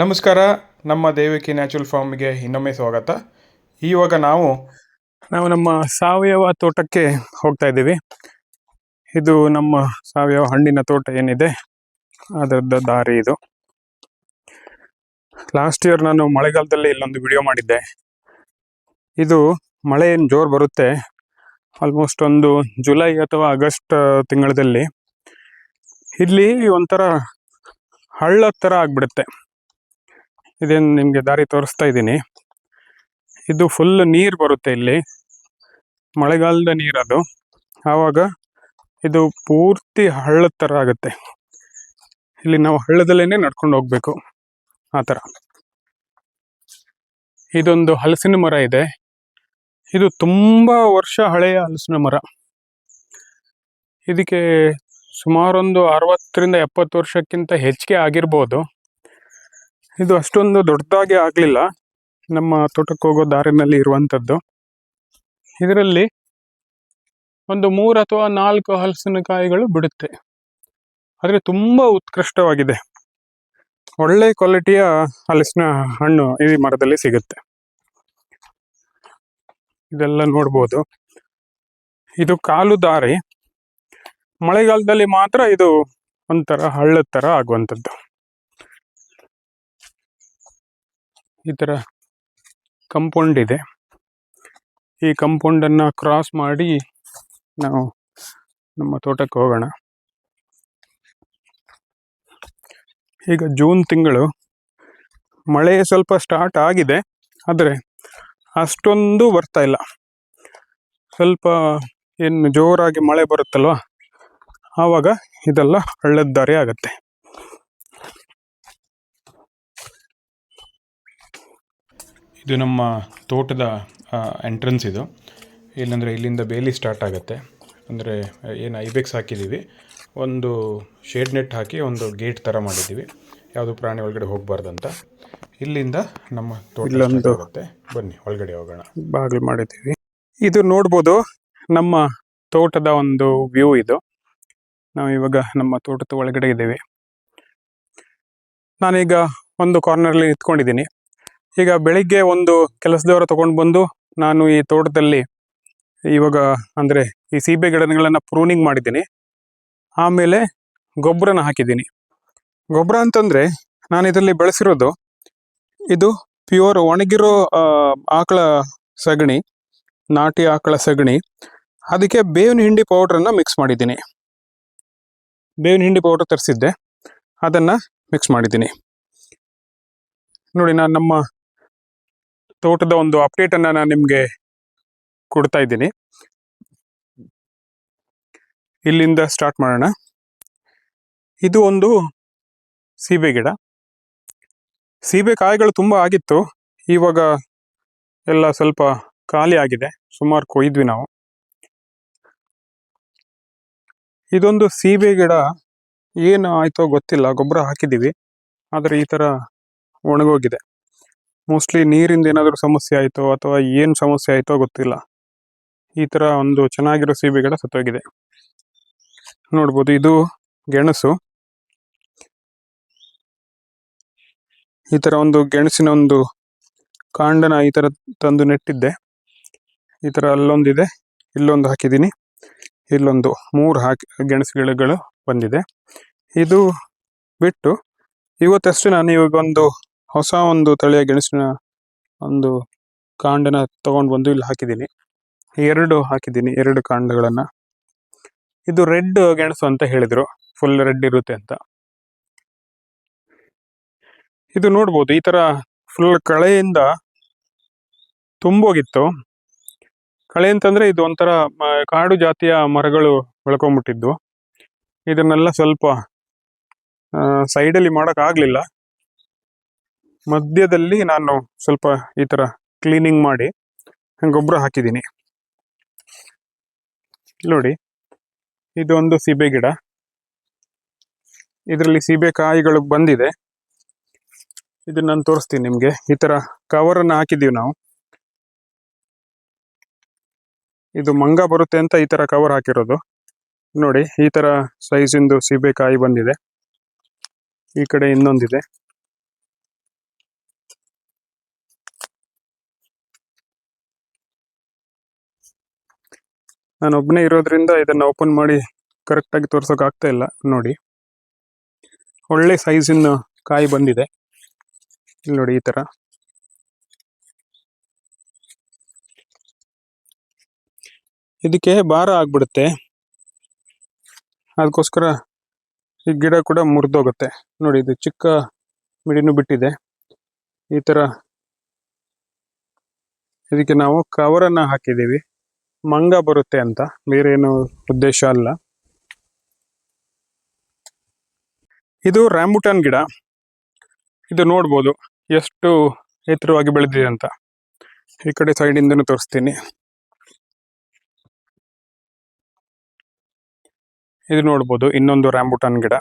ನಮಸ್ಕಾರ, ನಮ್ಮ ದೇವಕಿ ನ್ಯಾಚುರಲ್ ಫಾರ್ಮ್ಗೆ ಇನ್ನೊಮ್ಮೆ ಸ್ವಾಗತ. ಇವಾಗ ನಾವು ನಾವು ನಮ್ಮ ಸಾವಯವ ತೋಟಕ್ಕೆ ಹೋಗ್ತಾ ಇದ್ದೀವಿ. ಇದು ನಮ್ಮ ಸಾವಯವ ಹಣ್ಣಿನ ತೋಟ ಏನಿದೆ, ಅದರದ್ದು ದಾರಿ ಇದು. ಲಾಸ್ಟ್ ಇಯರ್ ನಾನು ಮಳೆಗಾಲದಲ್ಲಿ ಇಲ್ಲೊಂದು ವಿಡಿಯೋ ಮಾಡಿದ್ದೆ. ಇದು ಮಳೆ ಏನು ಜೋರು ಬರುತ್ತೆ ಆಲ್ಮೋಸ್ಟ್ ಒಂದು ಜುಲೈ ಅಥವಾ ಆಗಸ್ಟ್ ತಿಂಗಳಲ್ಲಿ, ಇಲ್ಲಿ ಒಂಥರ ಹಳ್ಳದ ಥರ ಆಗ್ಬಿಡುತ್ತೆ. ಇದೇನು ನಿಮಗೆ ದಾರಿ ತೋರಿಸ್ತಾ ಇದ್ದೀನಿ. ಇದು ಫುಲ್ ನೀರು ಬರುತ್ತೆ ಇಲ್ಲಿ. ಮಳೆಗಾಲದ ನೀರದು ಆವಾಗ ಇದು ಪೂರ್ತಿ ಹಳ್ಳದ ಥರ ಆಗುತ್ತೆ. ಇಲ್ಲಿ ನಾವು ಹಳ್ಳದಲ್ಲೇ ನಡ್ಕೊಂಡು ಹೋಗ್ಬೇಕು. ಆ ಥರ ಇದೊಂದು ಹಲಸಿನ ಮರ ಇದೆ. ಇದು ತುಂಬ ವರ್ಷ ಹಳೆಯ ಹಲಸಿನ ಮರ. ಇದಕ್ಕೆ ಸುಮಾರೊಂದು ಅರವತ್ತರಿಂದ ಎಪ್ಪತ್ತು ವರ್ಷಕ್ಕಿಂತ ಹೆಚ್ಚಿಗೆ ಆಗಿರ್ಬೋದು. ಇದು ಅಷ್ಟೊಂದು ದೊಡ್ಡದಾಗಿ ಆಗಲಿಲ್ಲ. ನಮ್ಮ ತೋಟಕ್ಕೆ ಹೋಗೋ ದಾರಿನಲ್ಲಿ ಇರುವಂಥದ್ದು. ಇದರಲ್ಲಿ ಒಂದು ಮೂರು ಅಥವಾ ನಾಲ್ಕು ಹಲಸಿನಕಾಯಿಗಳು ಬಿಡುತ್ತೆ. ಆದರೆ ತುಂಬ ಉತ್ಕೃಷ್ಟವಾಗಿದೆ. ಒಳ್ಳೆ ಕ್ವಾಲಿಟಿಯ ಹಲಸಿನ ಹಣ್ಣು ಈ ಮರದಲ್ಲಿ ಸಿಗುತ್ತೆ. ಇದೆಲ್ಲ ನೋಡ್ಬೋದು. ಇದು ಕಾಲು ದಾರಿ. ಮಳೆಗಾಲದಲ್ಲಿ ಮಾತ್ರ ಇದು ಒಂಥರ ಹಳ್ಳದ ಥರ ಆಗುವಂಥದ್ದು. ಈ ಥರ ಕಂಪೌಂಡ್ ಇದೆ. ಈ ಕಂಪೌಂಡನ್ನು ಕ್ರಾಸ್ ಮಾಡಿ ನಾವು ನಮ್ಮ ತೋಟಕ್ಕೆ ಹೋಗೋಣ. ಈಗ ಜೂನ್ ತಿಂಗಳು ಮಳೆ ಸ್ವಲ್ಪ ಸ್ಟಾರ್ಟ್ ಆಗಿದೆ, ಆದರೆ ಅಷ್ಟೊಂದು ಬರ್ತಾ ಇಲ್ಲ. ಸ್ವಲ್ಪ ಏನು ಜೋರಾಗಿ ಮಳೆ ಬರುತ್ತಲ್ವ, ಆವಾಗ ಇದೆಲ್ಲ ಹಳ್ಳದ ದಾರಿ ಆಗುತ್ತೆ. ಇದು ನಮ್ಮ ತೋಟದ ಎಂಟ್ರೆನ್ಸ್ ಇದು. ಇಲ್ಲಂದರೆ ಇಲ್ಲಿಂದ ಬೇಲಿ ಸ್ಟಾರ್ಟ್ ಆಗುತ್ತೆ. ಅಂದರೆ ಏನು ಐಬೆಕ್ಸ್ ಹಾಕಿದ್ದೀವಿ ಒಂದು ಶೇಡ್ ನೆಟ್ ಹಾಕಿ ಒಂದು ಗೇಟ್ ಥರ ಮಾಡಿದ್ದೀವಿ ಯಾವುದು ಪ್ರಾಣಿ ಒಳಗಡೆ ಹೋಗಬಾರ್ದಂತ. ಇಲ್ಲಿಂದ ನಮ್ಮ ತೋಟ ಆಗುತ್ತೆ. ಬನ್ನಿ ಒಳಗಡೆ ಹೋಗೋಣ. ಬಾಗಿಲು ಮಾಡಿದ್ದೀವಿ. ಇದು ನೋಡ್ಬೋದು ನಮ್ಮ ತೋಟದ ಒಂದು ವ್ಯೂ ಇದು. ನಾವು ಇವಾಗ ನಮ್ಮ ತೋಟದ ಒಳಗಡೆ ಇದ್ದೀವಿ. ನಾನೀಗ ಒಂದು ಕಾರ್ನರ್ಲಿ ನಿಂತ್ಕೊಂಡಿದ್ದೀನಿ ಈಗ ಬೆಳಿಗ್ಗೆ ಒಂದು ಕೆಲಸದವರ ತಗೊಂಡು ಬಂದು ನಾನು ಈ ತೋಟದಲ್ಲಿ ಇವಾಗ ಅಂದರೆ ಈ ಸೀಬೆ ಗಿಡಗಳನ್ನು ಪ್ರೂನಿಂಗ್ ಮಾಡಿದ್ದೀನಿ. ಆಮೇಲೆ ಗೊಬ್ಬರನ ಹಾಕಿದ್ದೀನಿ. ಗೊಬ್ಬರ ಅಂತಂದರೆ ನಾನು ಇದರಲ್ಲಿ ಬೆಳೆಸಿರೋದು ಇದು ಪ್ಯೂರ್ ಒಣಗಿರೋ ಆಕಳ ಸಗಣಿ, ನಾಟಿ ಆಕಳ ಸಗಣಿ. ಅದಕ್ಕೆ ಬೇವಿನ ಹಿಂಡಿ ಪೌಡ್ರನ್ನು ಮಿಕ್ಸ್ ಮಾಡಿದ್ದೀನಿ. ಬೇವಿನ ಹಿಂಡಿ ಪೌಡರ್ ತರಿಸಿದ್ದೆ. ಅದನ್ನು ಮಿಕ್ಸ್ ಮಾಡಿದ್ದೀನಿ. ನೋಡಿ, ನಾನು ನಮ್ಮ ತೋಟದ ಒಂದು ಅಪ್ಡೇಟ್ ಅನ್ನ ನಾನು ನಿಮಗೆ ಕೊಡ್ತಾ ಇದ್ದೀನಿ. ಇಲ್ಲಿಂದ ಸ್ಟಾರ್ಟ್ ಮಾಡೋಣ. ಇದು ಒಂದು ಸೀಬೆ ಗಿಡ. ಸೀಬೆ ಕಾಯಿಗಳು ತುಂಬ ಆಗಿತ್ತು. ಇವಾಗ ಎಲ್ಲ ಸ್ವಲ್ಪ ಖಾಲಿ ಆಗಿದೆ. ಸುಮಾರು ಕೊಯ್ದ್ವಿ ನಾವು. ಇದೊಂದು ಸೀಬೆ ಗಿಡ ಏನು ಆಯ್ತೋ ಗೊತ್ತಿಲ್ಲ. ಗೊಬ್ಬರ ಹಾಕಿದ್ದೀವಿ ಆದರೆ ಈ ಥರ ಒಣಗೋಗಿದೆ. ಮೋಸ್ಟ್ಲಿ ನೀರಿಂದ ಏನಾದರೂ ಸಮಸ್ಯೆ ಆಯಿತೋ ಅಥವಾ ಏನು ಸಮಸ್ಯೆ ಆಯಿತೋ ಗೊತ್ತಿಲ್ಲ. ಈ ಥರ ಒಂದು ಚೆನ್ನಾಗಿರೋ ಸೀಬೆ ಗಿಡ ಸತ್ತೋಗಿದೆ. ನೋಡ್ಬೋದು, ಇದು ಗೆಣಸು. ಈ ಥರ ಒಂದು ಗೆಣಸಿನ ಒಂದು ಕಾಂಡನ ಈ ಥರ ತಂದು ನೆಟ್ಟಿದ್ದೆ. ಈ ಥರ ಅಲ್ಲೊಂದಿದೆ, ಇಲ್ಲೊಂದು ಹಾಕಿದ್ದೀನಿ. ಇಲ್ಲೊಂದು ಮೂರು ಹಾಕಿ ಗೆಣಸು ಗಿಡಗಳು ಬಂದಿದೆ. ಇದು ಬಿಟ್ಟು, ಇವತ್ತಷ್ಟು ನಾನು ಇವಾಗ ಒಂದು ಹೊಸ ಒಂದು ತಳಿಯ ಗೆಣಸಿನ ಒಂದು ಕಾಂಡನ ತಗೊಂಡು ಬಂದು ಇಲ್ಲಿ ಹಾಕಿದ್ದೀನಿ. ಎರಡು ಹಾಕಿದ್ದೀನಿ, ಎರಡು ಕಾಂಡಗಳನ್ನು. ಇದು ರೆಡ್ ಗೆಣಸು ಅಂತ ಹೇಳಿದ್ರು. ಫುಲ್ ರೆಡ್ ಇರುತ್ತೆ ಅಂತ. ಇದು ನೋಡ್ಬೋದು, ಈ ತರ ಫುಲ್ ಕಳೆಯಿಂದ ತುಂಬೋಗಿತ್ತು. ಕಳೆ ಅಂತಂದ್ರೆ ಇದು ಒಂಥರ ಕಾಡು ಜಾತಿಯ ಮರಗಳು ಬೆಳ್ಕೊಂಬಿಟ್ಟಿದ್ದು. ಇದನ್ನೆಲ್ಲ ಸ್ವಲ್ಪ ಸೈಡಲ್ಲಿ ಮಾಡೋಕ್ಕಾಗಲಿಲ್ಲ ಮಧ್ಯದಲ್ಲಿ ನಾನು ಸ್ವಲ್ಪ ಈ ತರ ಕ್ಲೀನಿಂಗ್ ಮಾಡಿ ಗೊಬ್ಬರ ಹಾಕಿದ್ದೀನಿ. ನೋಡಿ, ಇದೊಂದು ಸೀಬೆ ಗಿಡ. ಇದರಲ್ಲಿ ಸೀಬೆ ಕಾಯಿಗಳು ಬಂದಿದೆ. ಇದನ್ನ ನಾನು ತೋರಿಸ್ತೀನಿ ನಿಮಗೆ. ಈ ತರ ಕವರ್ ಅನ್ನ ಹಾಕಿದೀವಿ ನಾವು. ಇದು ಮಂಗ ಬರುತ್ತೆ ಅಂತ ಈ ತರ ಕವರ್ ಹಾಕಿರೋದು. ನೋಡಿ, ಈ ತರ ಸೈಜಿಂದು ಸೀಬೆಕಾಯಿ ಬಂದಿದೆ. ಈ ಕಡೆ ಇನ್ನೊಂದಿದೆ. ನಾನು ಒಬ್ಬನೇ ಇರೋದ್ರಿಂದ ಇದನ್ನು ಓಪನ್ ಮಾಡಿ ಕರೆಕ್ಟಾಗಿ ತೋರ್ಸೋಕೆ ಆಗ್ತಾ ಇಲ್ಲ. ನೋಡಿ. ಒಳ್ಳೆ ಸೈಜಿನ ಕಾಯಿ ಬಂದಿದೆ. ಇಲ್ಲಿ ನೋಡಿ ಈ ತರ. ಇದಕ್ಕೆ ಭಾರ ಆಗ್ಬಿಡುತ್ತೆ. ಅದಕ್ಕೋಸ್ಕರ ಈ ಗಿಡ ಕೂಡ ಮುರಿದೋಗುತ್ತೆ. ನೋಡಿ ಇದು ಚಿಕ್ಕ ಮಿಡಿನೂ ಬಿಟ್ಟಿದೆ. ಈ ತರ ಇದಕ್ಕೆ ನಾವು ಕವರನ್ನು ಹಾಕಿದ್ದೀವಿ. ಮಂಗ ಬರುತ್ತೆ ಅಂತ ಬೇರೆ ಏನು ಉದ್ದೇಶ ಅಲ್ಲ. ಇದು ರ್ಯಾಂಬುಟಾನ್ ಗಿಡ. ಇದು ನೋಡ್ಬೋದು ಎಷ್ಟು ಎತ್ತರವಾಗಿ ಬೆಳೆದಿದೆ ಅಂತ. ಈ ಕಡೆ ಸೈಡಿಂದನೂ ತೋರಿಸ್ತೀನಿ. ಇದು ನೋಡ್ಬೋದು ಇನ್ನೊಂದು ರ್ಯಾಂಬುಟಾನ್ ಗಿಡ.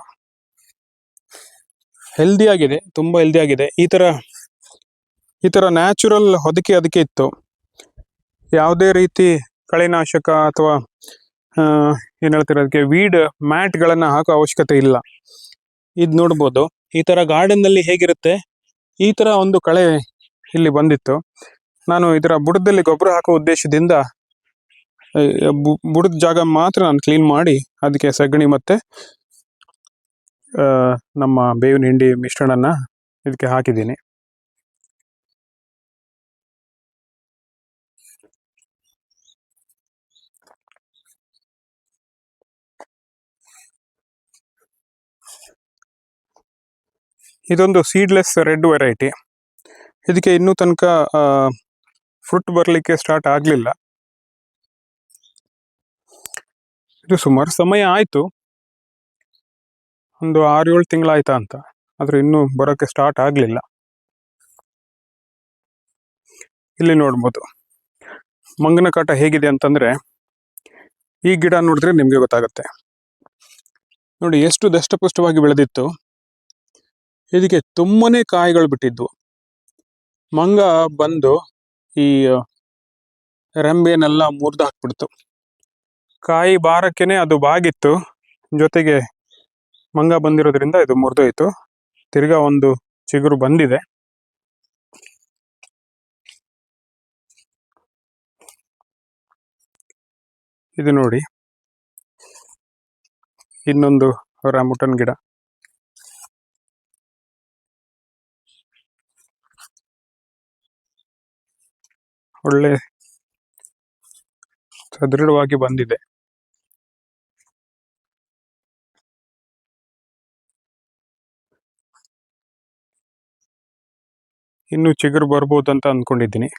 ಹೆಲ್ದಿ ಆಗಿದೆ, ತುಂಬ ಹೆಲ್ದಿ ಆಗಿದೆ. ಈ ತರ, ಈ ಥರ ನ್ಯಾಚುರಲ್ ಹೊದಿಕೆ ಅದಕ್ಕೆ ಇತ್ತು. ಯಾವುದೇ ರೀತಿ ಕಳೆನಾಶಕ ಅಥವಾ ಏನು ಹೇಳ್ತಾರೆ ಅದಕ್ಕೆ ವೀಡ್ ಮ್ಯಾಟ್ಗಳನ್ನು ಹಾಕೋ ಅವಶ್ಯಕತೆ ಇಲ್ಲ. ಇದು ನೋಡ್ಬೋದು. ಈ ತರ ಗಾರ್ಡನ್ನಲ್ಲಿ ಹೇಗಿರುತ್ತೆ? ಈ ತರ ಒಂದು ಕಳೆ ಇಲ್ಲಿ ಬಂದಿತ್ತು. ನಾನು ಇದರ ಬುಡದಲ್ಲಿ ಗೊಬ್ಬರ ಹಾಕೋ ಉದ್ದೇಶದಿಂದ ಬುಡದ ಜಾಗ ಮಾತ್ರ ನಾನು ಕ್ಲೀನ್ ಮಾಡಿ ಅದಕ್ಕೆ ಸಗಣಿ ಮತ್ತೆ ನಮ್ಮ ಬೇವಿನ ಹಿಂಡಿ ಮಿಶ್ರಣನ ಇದಕ್ಕೆ ಹಾಕಿದ್ದೀನಿ. ಇದೊಂದು ಸೀಡ್ಲೆಸ್ ರೆಡ್ ವೆರೈಟಿ ಇದಕ್ಕೆ ಇನ್ನೂ ತನಕ ಫ್ರೂಟ್ ಬರಲಿಕ್ಕೆ ಸ್ಟಾರ್ಟ್ ಆಗಲಿಲ್ಲ. ಇದು ಸುಮಾರು ಸಮಯ ಆಯಿತು. ಒಂದು ಆರು ಏಳು ತಿಂಗಳಾಯ್ತಾ ಅಂತ. ಆದರೆ ಇನ್ನೂ ಬರೋಕ್ಕೆ ಸ್ಟಾರ್ಟ್ ಆಗಲಿಲ್ಲ. ಇಲ್ಲಿ ನೋಡ್ಬೋದು. ಮಂಗನ ಕಾಟ ಹೇಗಿದೆ ಅಂತಂದರೆ, ಈ ಗಿಡ ನೋಡಿದ್ರೆ ನಿಮಗೆ ಗೊತ್ತಾಗುತ್ತೆ. ನೋಡಿ, ಎಷ್ಟು ದಷ್ಟಪುಷ್ಟವಾಗಿ ಬೆಳೆದಿತ್ತು. ಇದಕ್ಕೆ ತುಂಬನೇ ಕಾಯಿಗಳು ಬಿಟ್ಟಿದ್ವು. ಮಂಗ ಬಂದು ಈ ರೆಂಬೆನೆಲ್ಲ ಮುರಿದು ಹಾಕ್ಬಿಡ್ತು. ಕಾಯಿ ಬಾರಕ್ಕೇನೆ ಅದು ಬಾಗಿತ್ತು. ಜೊತೆಗೆ ಮಂಗ ಬಂದಿರೋದ್ರಿಂದ ಇದು ಮುರಿದೋಯ್ತು. ತಿರ್ಗಾ ಒಂದು ಚಿಗುರು ಬಂದಿದೆ. ಇದು ನೋಡಿ. ಇನ್ನೊಂದು ರಾಮುಟನ್ ಗಿಡ. ಒಳ್ಳೆ ಸದೃಢವಾಗಿ ಬಂದಿದೆ. ಇನ್ನು ಚಿಗುರು ಬರ್ಬೋದು ಅಂತ ಅಂದ್ಕೊಂಡಿದ್ದೀನಿ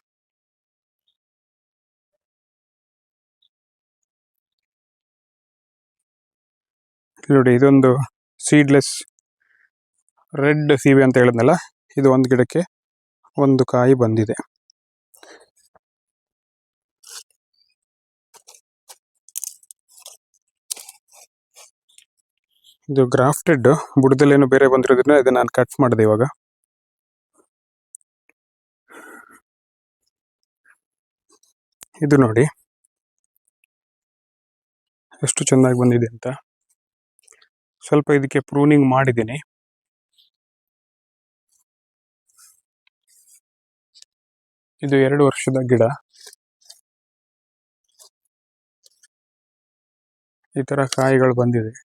ನೋಡಿ, ಇದೊಂದು ಸೀಡ್ಲೆಸ್ ರೆಡ್ ಸೀವೆ ಅಂತ ಹೇಳಿದ್ನಲ್ಲ, ಇದು ಒಂದು ಗಿಡಕ್ಕೆ ಒಂದು ಕಾಯಿ ಬಂದಿದೆ. ಇದು ಗ್ರಾಫ್ಟೆಡ್ ಬುಡದಲ್ಲೇನೋ ಬೇರೆ ಬಂದಿರೋದ್ರಿಂದ ಇದನ್ನ ನಾನು ಕಟ್ ಮಾಡಿದೆ ಇವಾಗ. ಇದು ನೋಡಿ. ಎಷ್ಟು ಚೆನ್ನಾಗಿ ಬಂದಿದೆ ಅಂತ. ಸ್ವಲ್ಪ ಇದಕ್ಕೆ ಪ್ರೂನಿಂಗ್ ಮಾಡಿದ್ದೀನಿ. ಇದು ಎರಡು ವರ್ಷದ ಗಿಡ. ಈ ತರ ಕಾಯಿಗಳು ಬಂದಿದೆ.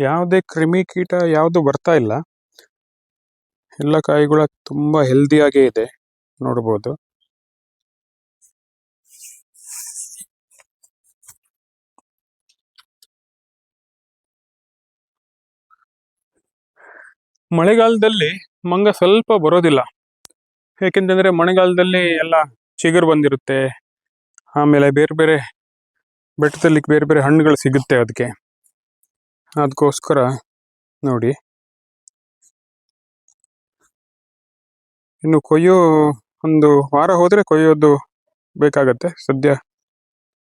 ಯಾವುದೇ ಕ್ರಿಮಿ ಕೀಟ ಯಾವುದು ಬರ್ತಾ ಇಲ್ಲ. ಎಲ್ಲ ಕಾಯಿಗಳ ತುಂಬಾ ಹೆಲ್ದಿಯಾಗೇ ಇದೆ. ನೋಡ್ಬೋದು. ಮಳೆಗಾಲದಲ್ಲಿ ಮಂಗ ಸ್ವಲ್ಪ ಬರೋದಿಲ್ಲ. ಏಕೆಂತಂದ್ರೆ ಮಳೆಗಾಲದಲ್ಲಿ ಎಲ್ಲ ಚಿಗುರು ಬಂದಿರುತ್ತೆ. ಆಮೇಲೆ ಬೇರೆ ಬೇರೆ ಬೆಟ್ಟದಲ್ಲಿ ಬೇರೆ ಬೇರೆ ಹಣ್ಣುಗಳು ಸಿಗುತ್ತೆ ಅದಕ್ಕೆ. ಅದಕ್ಕೋಸ್ಕರ ನೋಡಿ. ಇನ್ನು ಕೊಯ್ಯೋ ಒಂದು ವಾರ ಹೋದರೆ ಕೊಯ್ಯೋದು ಬೇಕಾಗತ್ತೆ ಸದ್ಯ.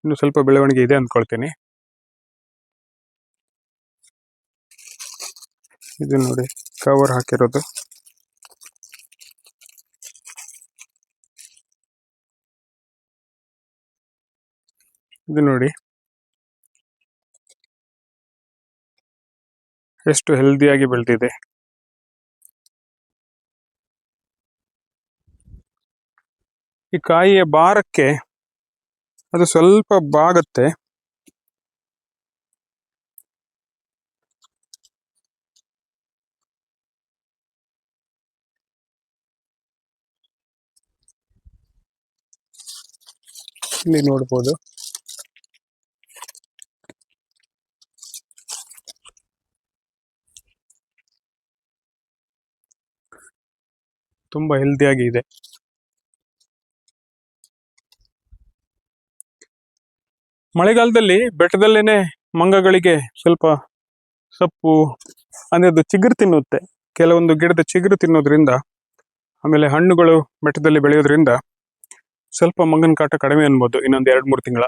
ಇನ್ನು ಸ್ವಲ್ಪ ಬೆಳವಣಿಗೆ ಇದೆ ಅಂದ್ಕೊಳ್ತೀನಿ. ಇದು ನೋಡಿ ಕವರ್ ಹಾಕಿರೋದು. ಇದು ನೋಡಿ ಎಷ್ಟು ಹೆಲ್ದಿಯಾಗಿ ಬೆಳೆದಿದೆ. ಈ ಕಾಯಿಯ ಭಾರಕ್ಕೆ ಅದು ಸ್ವಲ್ಪ ಬಾಗುತ್ತೆ. ಇಲ್ಲಿ ನೋಡ್ಬೋದು. ತುಂಬಾ ಹೆಲ್ದಿಯಾಗಿ ಇದೆ. ಮಳೆಗಾಲದಲ್ಲಿ ಬೆಟ್ಟದಲ್ಲೇನೆ ಮಂಗಗಳಿಗೆ ಸ್ವಲ್ಪ ಸೊಪ್ಪು, ಅಂದ್ರೆ ಅದು ಚಿಗುರು ತಿನ್ನುತ್ತೆ. ಕೆಲವೊಂದು ಗಿಡದ ಚಿಗುರು ತಿನ್ನೋದ್ರಿಂದ, ಆಮೇಲೆ ಹಣ್ಣುಗಳು ಬೆಟ್ಟದಲ್ಲಿ ಬೆಳೆಯೋದ್ರಿಂದ ಸ್ವಲ್ಪ ಮಂಗನ ಕಾಟ ಕಡಿಮೆ ಅನ್ಬೋದು ಇನ್ನೊಂದು ಎರಡು ಮೂರು ತಿಂಗಳ.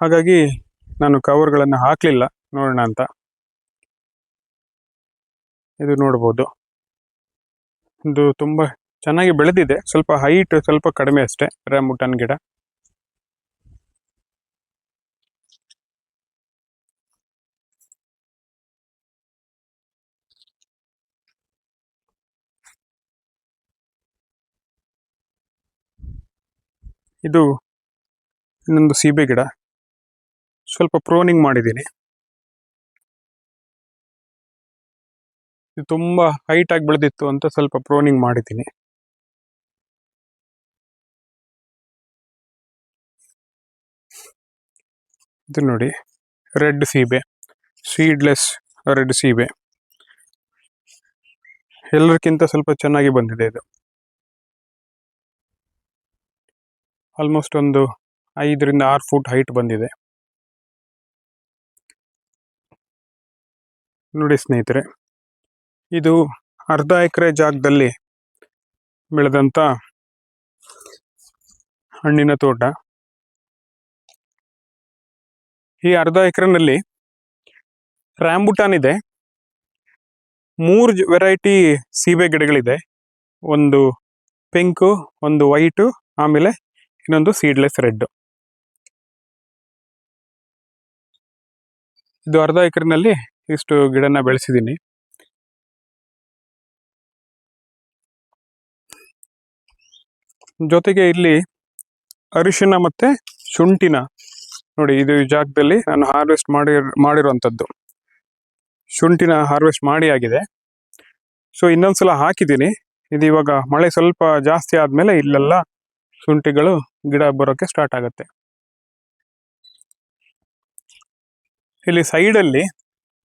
ಹಾಗಾಗಿ ನಾನು ಕವರ್ಗಳನ್ನು ಹಾಕಲಿಲ್ಲ, ನೋಡೋಣ ಅಂತ. ಇದು ನೋಡ್ಬೋದು. ಇದು ತುಂಬ ಚೆನ್ನಾಗಿ ಬೆಳೆದಿದೆ. ಸ್ವಲ್ಪ ಹೈಟ್ ಸ್ವಲ್ಪ ಕಡಿಮೆ ಅಷ್ಟೇ ರಾಂಬುಟಾನ್ ಗಿಡ. ಇದು ಇನ್ನೊಂದು ಸೀಬೆ ಗಿಡ. ಸ್ವಲ್ಪ ಪ್ರೋನಿಂಗ್ ಮಾಡಿದ್ದೀನಿ. ಇದು ತುಂಬ ಹೈಟ್ ಆಗಿ ಬೆಳೆದಿತ್ತು ಅಂತ ಸ್ವಲ್ಪ ಪ್ರೋನಿಂಗ್ ಮಾಡಿದ್ದೀನಿ. ಇದು ನೋಡಿ ರೆಡ್ ಸೀಬೆ ಸೀಡ್ಲೆಸ್ ರೆಡ್ ಸೀಬೆ. ಎಲ್ಲರಿಗಿಂತ ಸ್ವಲ್ಪ ಚೆನ್ನಾಗಿ ಬಂದಿದೆ ಇದು. ಆಲ್ಮೋಸ್ಟ್ ಒಂದು ಐದರಿಂದ ಆರು ಫುಟ್ ಹೈಟ್ ಬಂದಿದೆ. ನೋಡಿ ಸ್ನೇಹಿತರೆ ಇದು ಅರ್ಧ ಎಕರೆ ಜಾಗದಲ್ಲಿ ಬೆಳೆದಂತ ಹಣ್ಣಿನ ತೋಟ. ಈ ಅರ್ಧ ಎಕರೆನಲ್ಲಿ ರ್ಯಾಂಬುಟಾನ್ ಇದೆ. ಮೂರು ವೆರೈಟಿ ಸೀಬೆ ಗಿಡಗಳಿದೆ. ಒಂದು ಪಿಂಕು, ಒಂದು ವೈಟು, ಆಮೇಲೆ ಇನ್ನೊಂದು ಸೀಡ್ಲೆಸ್ ರೆಡ್ ಇದು ಅರ್ಧ ಎಕರೆನಲ್ಲಿ ಇಷ್ಟು ಗಿಡನ ಬೆಳೆಸಿದ್ದೀನಿ. ಜೊತೆಗೆ ಇಲ್ಲಿ ಅರಿಶಿನ ಮತ್ತೆ ಶುಂಠಿನ ನೋಡಿ ಇದು ಜಾಗದಲ್ಲಿ ನಾನು ಹಾರ್ವೆಸ್ಟ್ ಮಾಡಿ ಮಾಡಿರುವಂಥದ್ದು ಶುಂಠಿನ ಹಾರ್ವೆಸ್ಟ್ ಮಾಡಿ ಆಗಿದೆ. ಸೊ ಇನ್ನೊಂದ್ಸಲ ಹಾಕಿದ್ದೀನಿ. ಇದು ಇವಾಗ ಮಳೆ ಸ್ವಲ್ಪ ಜಾಸ್ತಿ ಆದಮೇಲೆ ಇಲ್ಲೆಲ್ಲ ಶುಂಠಿಗಳು ಗಿಡ ಬರೋಕ್ಕೆ ಸ್ಟಾರ್ಟ್ ಆಗುತ್ತೆ. ಇಲ್ಲಿ ಸೈಡಲ್ಲಿ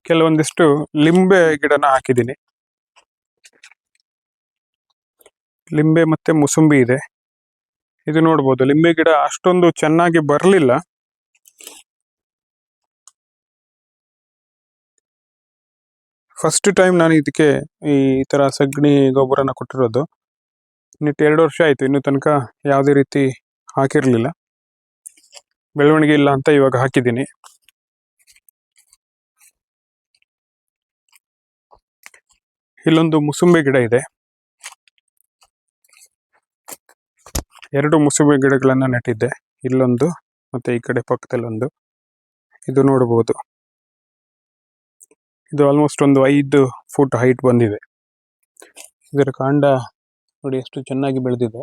ಕೆಲವೊಂದಿಷ್ಟು ಲಿಂಬೆ ಗಿಡನ ಹಾಕಿದ್ದೀನಿ. ಲಿಂಬೆ ಮತ್ತೆ ಮುಸುಂಬಿ ಇದೆ. ಇದು ನೋಡ್ಬೋದು. ಲಿಂಬೆ ಗಿಡ ಅಷ್ಟೊಂದು ಚೆನ್ನಾಗಿ ಬರಲಿಲ್ಲ. ಫಸ್ಟ್ ಟೈಮ್ ನಾನು ಇದಕ್ಕೆ ಈ ತರ ಸಗಣಿ ಗೊಬ್ಬರನ ಕೊಟ್ಟಿರೋದು. ನಿಟ್ಟು ಎರಡು ವರ್ಷ ಆಯ್ತು. ಇನ್ನು ತನಕ ಯಾವುದೇ ರೀತಿ ಹಾಕಿರಲಿಲ್ಲ. ಬೆಳವಣಿಗೆ ಇಲ್ಲ ಅಂತ ಇವಾಗ ಹಾಕಿದ್ದೀನಿ. ಇಲ್ಲೊಂದು ಮುಸುಂಬೆ ಗಿಡ ಇದೆ. ಎರಡು ಮುಸುಬೆ ಗಿಡಗಳನ್ನ ನೆಟ್ಟಿದ್ದೆ. ಇಲ್ಲೊಂದು ಮತ್ತೆ ಈ ಕಡೆ ಪಕ್ಕದಲ್ಲೊಂದು. ಇದು ನೋಡಬಹುದು ಇದು ಆಲ್ಮೋಸ್ಟ್ ಒಂದು ಐದು ಫುಟ್ ಹೈಟ್ ಬಂದಿದೆ. ಇದರ ಕಾಂಡ ನೋಡಿ ಎಷ್ಟು ಚೆನ್ನಾಗಿ ಬೆಳೆದಿದೆ.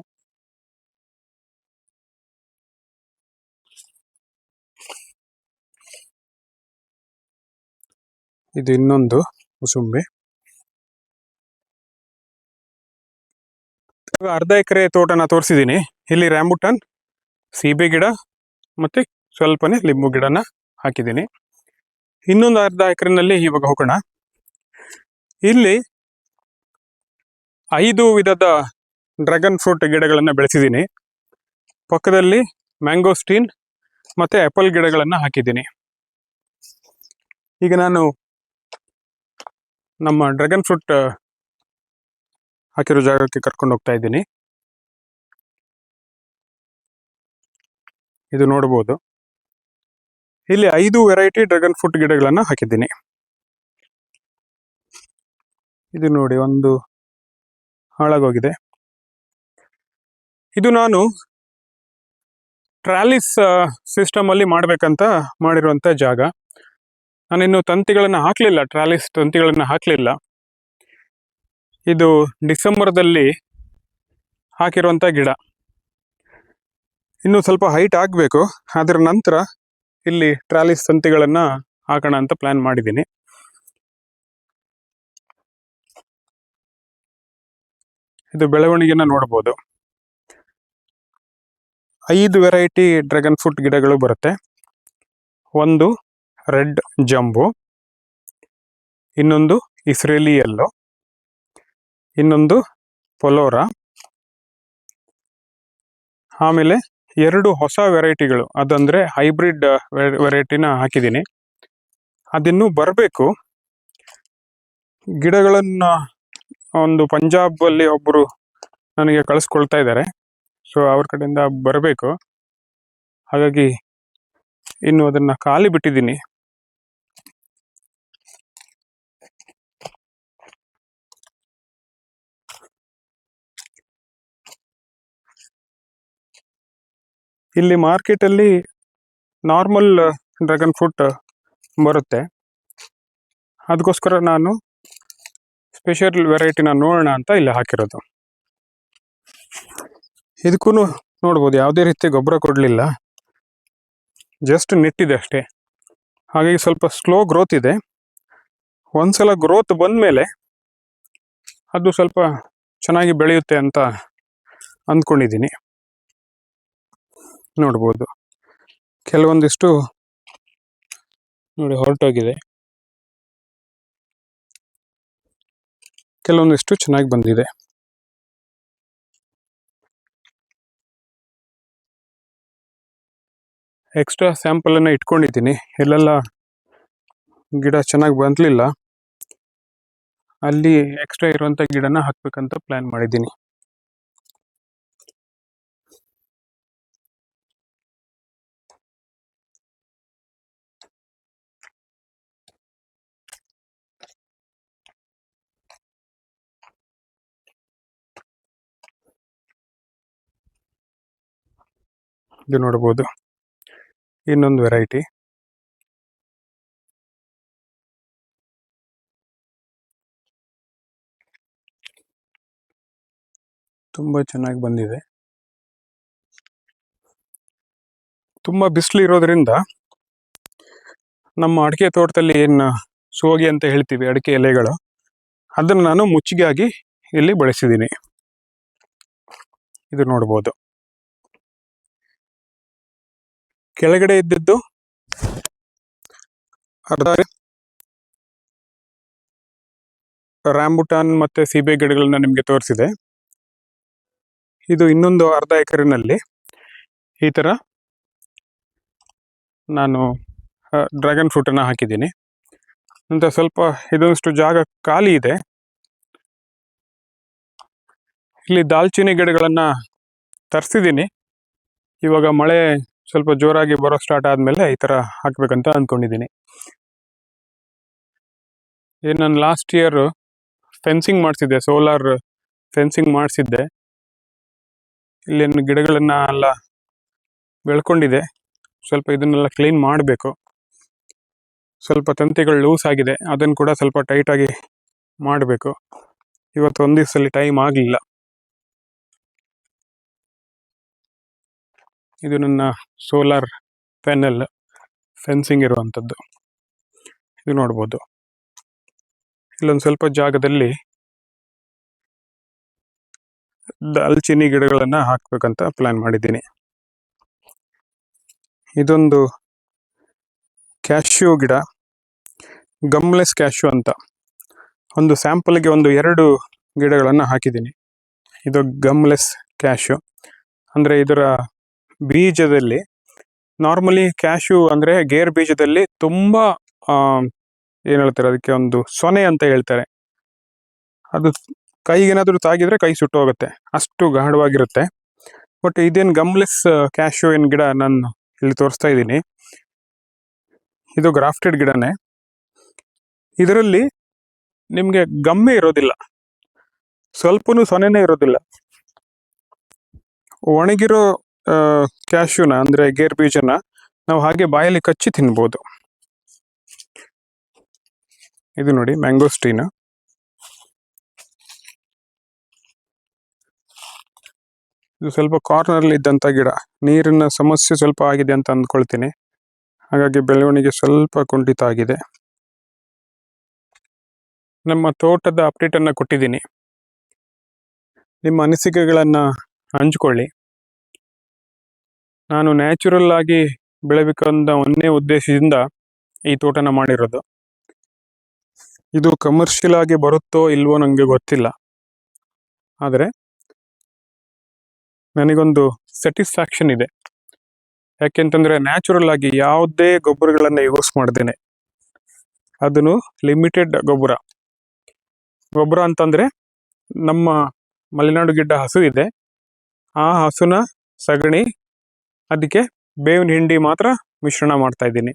ಇದು ಇನ್ನೊಂದು ಮುಸುಂಬೆ. ಅರ್ಧ ಎಕರೆ ತೋಟನ ತೋರಿಸಿದ್ದೀನಿ ಇಲ್ಲಿ ರ್ಯಾಂಬುಟನ್ ಸೀಬೆ ಗಿಡ ಮತ್ತು ಸ್ವಲ್ಪನೇ ಲಿಂಬು ಗಿಡನ ಹಾಕಿದ್ದೀನಿ ಇನ್ನೊಂದು ಅರ್ಧ ಎಕರೆನಲ್ಲಿ ಇವಾಗ ಹೋಗೋಣ. ಇಲ್ಲಿ ಐದು ವಿಧದ ಡ್ರ್ಯಾಗನ್ ಫ್ರೂಟ್ ಗಿಡಗಳನ್ನು ಬೆಳೆಸಿದ್ದೀನಿ ಪಕ್ಕದಲ್ಲಿ ಮ್ಯಾಂಗೋಸ್ಟೀನ್ ಮತ್ತು ಆ್ಯಪಲ್ ಗಿಡಗಳನ್ನು ಹಾಕಿದ್ದೀನಿ ಈಗ ನಾನು ನಮ್ಮ ಡ್ರ್ಯಾಗನ್ ಫ್ರೂಟ್ ಹಾಕಿರೋ ಜಾಗಕ್ಕೆ ಕರ್ಕೊಂಡು ಹೋಗ್ತಾ ಇದ್ದೀನಿ. ಇದು ನೋಡ್ಬೋದು. ಇಲ್ಲಿ ಐದು ವೆರೈಟಿ ಡ್ರ್ಯಾಗನ್ ಫ್ರೂಟ್ ಗಿಡಗಳನ್ನು ಹಾಕಿದ್ದೀನಿ. ಇದು ನೋಡಿ ಒಂದು ಹಾಳಾಗೋಗಿದೆ. ಇದು ನಾನು ಟ್ರಾಲಿಸ್ ಸಿಸ್ಟಮಲ್ಲಿ ಮಾಡಬೇಕಂತ ಮಾಡಿರುವಂಥ ಜಾಗ. ನಾನಿನ್ನು ತಂತಿಗಳನ್ನು ಹಾಕಲಿಲ್ಲ, ಟ್ರಾಲಿಸ್ ತಂತಿಗಳನ್ನು ಹಾಕ್ಲಿಲ್ಲ. ಇದು ಡಿಸೆಂಬರ್ದಲ್ಲಿ ಹಾಕಿರುವಂಥ ಗಿಡ. ಇನ್ನು ಸ್ವಲ್ಪ ಹೈಟ್ ಆಗಬೇಕು ಅದರ ನಂತರ ಇಲ್ಲಿ ಟ್ರಾಲಿಸ್ ತಂತಿಗಳನ್ನು ಹಾಕೋಣ ಅಂತ ಪ್ಲ್ಯಾನ್ ಮಾಡಿದ್ದೀನಿ. ಇದು ಬೆಳವಣಿಗೆನ ನೋಡ್ಬೋದು. ಐದು ವೆರೈಟಿ ಡ್ರ್ಯಾಗನ್ ಫ್ರೂಟ್ ಗಿಡಗಳು ಬರುತ್ತೆ. ಒಂದು ರೆಡ್ ಜಂಬು, ಇನ್ನೊಂದು ಇಸ್ರೇಲಿ ಯೆಲ್ಲೋ ಇನ್ನೊಂದು ಪೊಲೋರ. ಆಮೇಲೆ ಎರಡು ಹೊಸ ವೆರೈಟಿಗಳು, ಅದಂದ್ರೆ ಹೈಬ್ರಿಡ್ ವೆರೈಟಿನ ಹಾಕಿದ್ದೀನಿ. ಅದಿನ್ನೂ ಬರಬೇಕು. ಗಿಡಗಳನ್ನು ಒಂದು ಪಂಜಾಬ್ ಅಲ್ಲಿ ಒಬ್ಬರು ನನಗೆ ಕಳಿಸ್ಕೊಳ್ತಾ ಇದ್ದಾರೆ. ಸೊ ಅವ್ರ ಕಡೆಯಿಂದ ಬರಬೇಕು. ಹಾಗಾಗಿ ಇನ್ನು ಅದನ್ನ ಖಾಲಿ ಬಿಟ್ಟಿದ್ದೀನಿ. ಇಲ್ಲಿ ಮಾರ್ಕೆಟಲ್ಲಿ ನಾರ್ಮಲ್ ಡ್ರ್ಯಾಗನ್ ಫ್ರೂಟ್ ಬರುತ್ತೆ. ಅದಕ್ಕೋಸ್ಕರ ನಾನು ಸ್ಪೆಷಲ್ ವೆರೈಟಿನ ನೋಡೋಣ ಅಂತ ಇಲ್ಲಿ ಹಾಕಿರೋದು. ಇದಕ್ಕೂ ನೋಡ್ಬೋದು, ಯಾವುದೇ ರೀತಿ ಗೊಬ್ಬರ ಕೊಡಲಿಲ್ಲ. ಜಸ್ಟ್ ನೆಟ್ಟಿದೆ ಅಷ್ಟೇ. ಹಾಗಾಗಿ ಸ್ವಲ್ಪ ಸ್ಲೋ ಗ್ರೋತ್ ಇದೆ. ಒಂದ್ಸಲ ಗ್ರೋತ್ ಬಂದಮೇಲೆ ಅದು ಸ್ವಲ್ಪ ಚೆನ್ನಾಗಿ ಬೆಳೆಯುತ್ತೆ ಅಂತ ಅಂದ್ಕೊಂಡಿದ್ದೀನಿ. ನೋಡ್ಬೋದು. ಕೆಲವೊಂದಿಷ್ಟು ನೋಡಿ ಹೊರಟೋಗಿದೆ. ಕೆಲವೊಂದಿಷ್ಟು ಚೆನ್ನಾಗಿ ಬಂದಿದೆ. ಎಕ್ಸ್ಟ್ರಾ ಸ್ಯಾಂಪಲನ್ನು ಇಟ್ಕೊಂಡಿದ್ದೀನಿ. ಎಲ್ಲೆಲ್ಲ ಗಿಡ ಚೆನ್ನಾಗಿ ಬಂದ್ಲಿಲ್ಲ. ಅಲ್ಲಿ ಎಕ್ಸ್ಟ್ರಾ ಇರುವಂಥ ಗಿಡನ ಹಾಕ್ಬೇಕಂತ ಪ್ಲಾನ್ ಮಾಡಿದ್ದೀನಿ. ಇದು ನೋಡ್ಬೋದು. ಇನ್ನೊಂದು ವೆರೈಟಿ ತುಂಬ ಚೆನ್ನಾಗಿ ಬಂದಿದೆ. ತುಂಬ ಬಿಸಿಲು ಇರೋದ್ರಿಂದ ನಮ್ಮ ಅಡಿಕೆ ತೋಟದಲ್ಲಿ ಏನು ಸೋಗಿ ಅಂತ ಹೇಳ್ತೀವಿ, ಅಡಿಕೆ ಎಲೆಗಳು. ಅದನ್ನು ನಾನು ಮುಚ್ಚಿಗಾಗಿ ಇಲ್ಲಿ ಬಳಸಿದ್ದೀನಿ. ಇದು ನೋಡ್ಬೋದು. ಕೆಳಗಡೆ ಇದ್ದಿದ್ದು ಅರ್ಧ ರಾಂಬುಟಾನ್ ಮತ್ತೆ ಸೀಬೆ ಗಿಡಗಳನ್ನ ನಿಮಗೆ ತೋರಿಸಿದೆ. ಇದು ಇನ್ನೊಂದು ಅರ್ಧ ಎಕರೆನಲ್ಲಿ. ಈ ತರ ನಾನು ಡ್ರ್ಯಾಗನ್ ಫ್ರೂಟನ್ನು ಹಾಕಿದ್ದೀನಿ. ಅಂತ ಸ್ವಲ್ಪ ಇದೊಂದಷ್ಟು ಜಾಗ ಖಾಲಿ ಇದೆ. ಇಲ್ಲಿ ದಾಲ್ಚಿನ್ನಿ ಗಿಡಗಳನ್ನು ತರಿಸಿದ್ದೀನಿ. ಇವಾಗ ಮಳೆ ಸ್ವಲ್ಪ ಜೋರಾಗಿ ಬರೋ ಸ್ಟಾರ್ಟ್ ಆದಮೇಲೆ ಈ ಥರ ಹಾಕ್ಬೇಕಂತ ಅಂದ್ಕೊಂಡಿದ್ದೀನಿ ಏನು ನಾನು ಲಾಸ್ಟ್ ಇಯರ್ ಫೆನ್ಸಿಂಗ್ ಮಾಡಿಸಿದ್ದೆ ಸೋಲಾರ್ ಫೆನ್ಸಿಂಗ್ ಮಾಡಿಸಿದ್ದೆ. ಇಲ್ಲೇನು ಗಿಡಗಳನ್ನ ಎಲ್ಲ ಬೆಳ್ಕೊಂಡಿದೆ, ಸ್ವಲ್ಪ ಇದನ್ನೆಲ್ಲ ಕ್ಲೀನ್ ಮಾಡಬೇಕು. ಸ್ವಲ್ಪ ತಂತಿಗಳು ಲೂಸ್ ಆಗಿದೆ ಅದನ್ನು ಕೂಡ ಸ್ವಲ್ಪ ಟೈಟಾಗಿ ಮಾಡಬೇಕು. ಇವತ್ತು ಒಂದು ದಿವಸದಲ್ಲಿ ಟೈಮ್ ಆಗಲಿಲ್ಲ. ಇದು ನನ್ನ ಸೋಲಾರ್ ಪ್ಯಾನೆಲ್ ಫೆನ್ಸಿಂಗ್ ಇರುವಂಥದ್ದು. ಇದು ನೋಡ್ಬೋದು. ಇಲ್ಲೊಂದು ಸ್ವಲ್ಪ ಜಾಗದಲ್ಲಿ ದಾಲ್ಚಿನ್ನಿ ಗಿಡಗಳನ್ನು ಹಾಕಬೇಕಂತ ಪ್ಲಾನ್ ಮಾಡಿದ್ದೀನಿ. ಇದೊಂದು ಕ್ಯಾಶ್ಯೂ ಗಿಡ, ಗಮ್ಲೆಸ್ ಕ್ಯಾಶ್ಯೂ ಅಂತ. ಒಂದು ಸ್ಯಾಂಪಲ್ಗೆ ಒಂದು ಎರಡು ಗಿಡಗಳನ್ನು ಹಾಕಿದ್ದೀನಿ. ಇದು ಗಮ್ಲೆಸ್ ಕ್ಯಾಶ್ಯೂ ಅಂದರೆ ಇದರ ಬೀಜದಲ್ಲಿ ನಾರ್ಮಲಿ ಕ್ಯಾಶ್ಯೂ ಅಂದರೆ ಗೇರ್ ಬೀಜದಲ್ಲಿ ತುಂಬ ಏನು ಹೇಳ್ತಾರೆ ಅದಕ್ಕೆ ಒಂದು ಸೊನೆ ಅಂತ ಹೇಳ್ತಾರೆ. ಅದು ಕೈಗೇನಾದರೂ ತಾಗಿದ್ರೆ ಕೈ ಸುಟ್ಟು ಹೋಗುತ್ತೆ. ಅಷ್ಟು ಗಾಢವಾಗಿರುತ್ತೆ. ಬಟ್ ಇದೇನು ಗಮ್ಲೆಸ್ ಕ್ಯಾಶ್ಯೂ ಏನು ಗಿಡ ನಾನು ಇಲ್ಲಿ ತೋರಿಸ್ತಾ ಇದ್ದೀನಿ. ಇದು ಗ್ರಾಫ್ಟೆಡ್ ಗಿಡನೇ. ಇದರಲ್ಲಿ ನಿಮಗೆ ಗಮ್ಮೆ ಇರೋದಿಲ್ಲ. ಸ್ವಲ್ಪನೂ ಸೊನೆನೇ ಇರೋದಿಲ್ಲ. ಒಣಗಿರೋ ಕ್ಯಾಶ್ಯೂನ ಅಂದರೆ ಗೇರ್ ಬೀಜನ ನಾವು ಹಾಗೆ ಬಾಯಲ್ಲಿ ಕಚ್ಚಿ ತಿನ್ಬೋದು. ಇದು ನೋಡಿ ಮ್ಯಾಂಗೋಸ್ಟೀನ ಇದು ಸ್ವಲ್ಪ ಕಾರ್ನರ್ಲಿ ಇದ್ದಂಥ ಗಿಡ. ನೀರಿನ ಸಮಸ್ಯೆ ಸ್ವಲ್ಪ ಆಗಿದೆ ಅಂತ ಅಂದ್ಕೊಳ್ತೀನಿ. ಹಾಗಾಗಿ ಬೆಳವಣಿಗೆ ಸ್ವಲ್ಪ ಕುಂಠಿತ ಆಗಿದೆ. ನಮ್ಮ ತೋಟದ ಅಪ್ಡೇಟ್ ಅನ್ನ ಕೊಟ್ಟಿದ್ದೀನಿ. ನಿಮ್ಮ ಅನಿಸಿಕೆಗಳನ್ನು ಹಂಚ್ಕೊಳ್ಳಿ. ನಾನು ನ್ಯಾಚುರಲ್ ಆಗಿ ಬೆಳಿಬೇಕಂದ ಒಂದೇ ಉದ್ದೇಶದಿಂದ ಈ ತೋಟನ ಮಾಡಿರೋದು. ಇದು ಕಮರ್ಷಿಯಲ್ ಆಗಿ ಬರುತ್ತೋ ಇಲ್ವೋ ನನಗೆ ಗೊತ್ತಿಲ್ಲ. ಆದರೆ ನನಗೊಂದು ಸ್ಯಾಟಿಸ್ಫ್ಯಾಕ್ಷನ್ ಇದೆ. ಯಾಕೆಂತಂದ್ರೆ ನ್ಯಾಚುರಲ್ ಆಗಿ ಯಾವುದೇ ಗೊಬ್ಬರಗಳನ್ನ ಯೂಸ್ ಮಾಡ್ದೇನೆ. ಅದನ್ನು ಲಿಮಿಟೆಡ್ ಗೊಬ್ಬರ. ಗೊಬ್ಬರ ಅಂತಂದ್ರೆ ನಮ್ಮ ಮಲೆನಾಡು ಗಿಡ್ಡ ಹಸು ಇದೆ. ಆ ಹಸುನ ಸಗಣಿ ಅದಕ್ಕೆ ಬೇವಿನ ಹಿಂಡಿ ಮಾತ್ರ ಮಿಶ್ರಣ ಮಾಡ್ತಾ ಇದ್ದೀನಿ.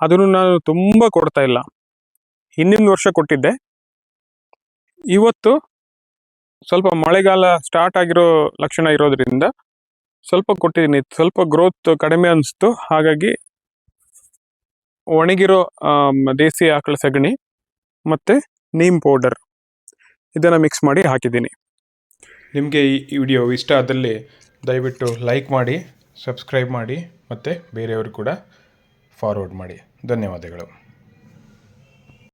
ಅದನ್ನು ನಾನು ತುಂಬ ಕೊಡ್ತಾ ಇಲ್ಲ. ಹಿಂದಿನ ವರ್ಷ ಕೊಟ್ಟಿದ್ದೆ. ಇವತ್ತು ಸ್ವಲ್ಪ ಮಳೆಗಾಲ ಸ್ಟಾರ್ಟ್ ಆಗಿರೋ ಲಕ್ಷಣ ಇರೋದ್ರಿಂದ ಸ್ವಲ್ಪ ಕೊಟ್ಟಿದ್ದೀನಿ. ಸ್ವಲ್ಪ ಗ್ರೋತ್ ಕಡಿಮೆ ಅನಿಸ್ತು. ಹಾಗಾಗಿ ಒಣಗಿರೋ ದೇಸಿ ಆಕಳ ಸಗಣಿ ಮತ್ತು ನೀಮ್ ಪೌಡರ್ ಇದನ್ನು ಮಿಕ್ಸ್ ಮಾಡಿ ಹಾಕಿದ್ದೀನಿ. ನಿಮಗೆ ಈ ವಿಡಿಯೋ ಇಷ್ಟ ಆದಲ್ಲಿ ದಯವಿಟ್ಟು ಲೈಕ್ ಮಾಡಿ ಸಬ್ಸ್ಕ್ರೈಬ್ ಮಾಡಿ ಮತ್ತು ಬೇರೆಯವರು ಕೂಡ ಫಾರ್ವರ್ಡ್ ಮಾಡಿ. ಧನ್ಯವಾದಗಳು.